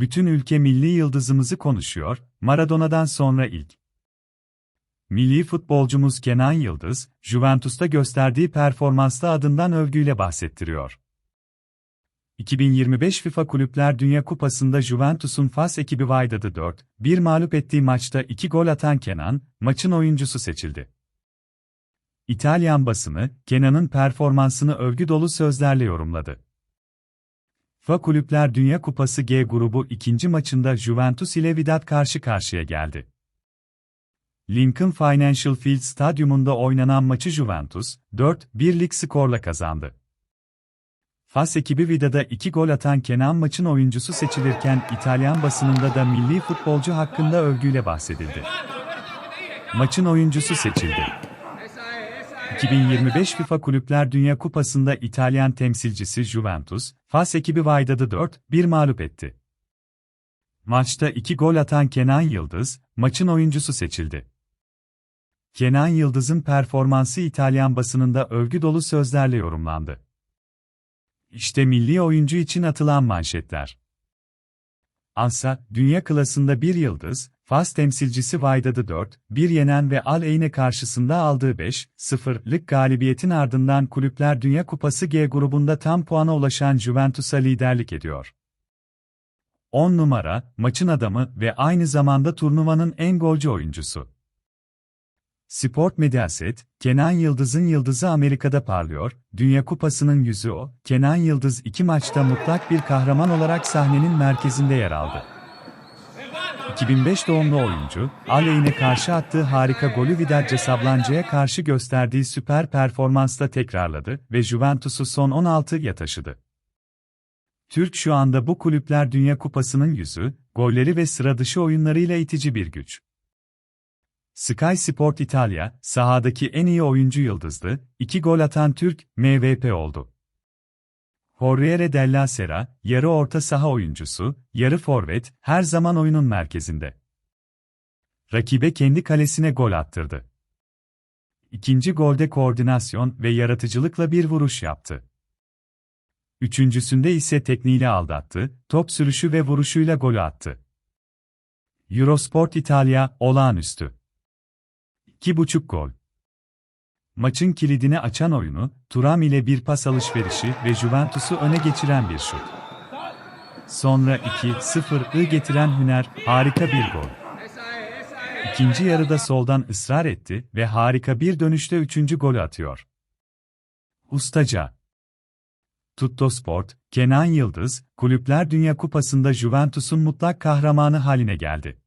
Bütün ülke milli yıldızımızı konuşuyor, Maradona'dan sonra ilk. Milli futbolcumuz Kenan Yıldız, Juventus'ta gösterdiği performansla adından övgüyle bahsettiriyor. 2025 FIFA Kulüpler Dünya Kupası'nda Juventus'un Fas ekibi Wydad'ı 4-1 mağlup ettiği maçta 2 gol atan Kenan, maçın oyuncusu seçildi. İtalyan basını, Kenan'ın performansını övgü dolu sözlerle yorumladı. FA Kulüpler Dünya Kupası G grubu ikinci maçında Juventus ile Vidad karşı karşıya geldi. Lincoln Financial Field Stadyumunda oynanan maçı Juventus, 4-1'lik skorla kazandı. Fas ekibi Vida'da iki gol atan Kenan maçın oyuncusu seçilirken İtalyan basınında da milli futbolcu hakkında övgüyle bahsedildi. Maçın oyuncusu seçildi. 2025 FIFA Kulüpler Dünya Kupası'nda İtalyan temsilcisi Juventus, Fas ekibi Wydad'ı 4-1 mağlup etti. Maçta iki gol atan Kenan Yıldız, maçın oyuncusu seçildi. Kenan Yıldız'ın performansı İtalyan basınında övgü dolu sözlerle yorumlandı. İşte milli oyuncu için atılan manşetler. Ansa, dünya klasında bir yıldız, Fas temsilcisi Wydad'ı 4, 1 yenen ve Al Eyne karşısında aldığı 5-0'lık galibiyetin ardından Kulüpler Dünya Kupası G grubunda tam puana ulaşan Juventus'a liderlik ediyor. 10 numara, maçın adamı ve aynı zamanda turnuvanın en golcü oyuncusu. Sport Mediaset, Kenan Yıldız'ın yıldızı Amerika'da parlıyor, Dünya Kupası'nın yüzü o, Kenan Yıldız iki maçta mutlak bir kahraman olarak sahnenin merkezinde yer aldı. 2005 doğumlu oyuncu, aleyhine karşı attığı harika golü Vidal Casablanca'ya karşı gösterdiği süper performansla tekrarladı ve Juventus'u son 16'ya taşıdı. Türk şu anda bu kulüpler Dünya Kupası'nın yüzü, golleri ve sıra dışı oyunlarıyla itici bir güç. Sky Sport İtalya, sahadaki en iyi oyuncu yıldızdı, iki gol atan Türk, MVP oldu. Corriere della Sera, yarı orta saha oyuncusu, yarı forvet, her zaman oyunun merkezinde. Rakibe kendi kalesine gol attırdı. İkinci golde koordinasyon ve yaratıcılıkla bir vuruş yaptı. Üçüncüsünde ise tekniğiyle aldattı, top sürüşü ve vuruşuyla golü attı. Eurosport İtalya, olağanüstü. 2,5 gol. Maçın kilidini açan oyunu, Turam ile bir pas alışverişi ve Juventus'u öne geçiren bir şut. Sonra 2-0'ı getiren Hüner, harika bir gol. İkinci yarıda soldan ısrar etti ve harika bir dönüşte üçüncü golü atıyor. Ustaca. Tutto Sport, Kenan Yıldız, Kulüpler Dünya Kupası'nda Juventus'un mutlak kahramanı haline geldi.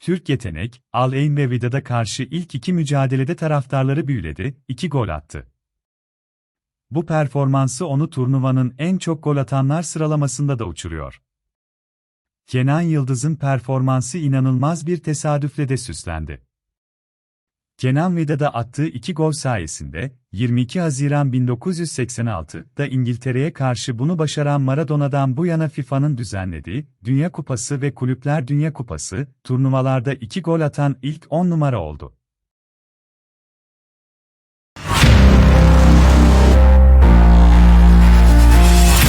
Türk yetenek, Al-Ain ve Vida'da karşı ilk iki mücadelede taraftarları büyüledi, iki gol attı. Bu performansı onu turnuvanın en çok gol atanlar sıralamasında da uçuruyor. Kenan Yıldız'ın performansı inanılmaz bir tesadüfle de süslendi. Kenan Vida'da attığı iki gol sayesinde, 22 Haziran 1986'da İngiltere'ye karşı bunu başaran Maradona'dan bu yana FIFA'nın düzenlediği Dünya Kupası ve Kulüpler Dünya Kupası turnuvalarda iki gol atan ilk 10 numara oldu.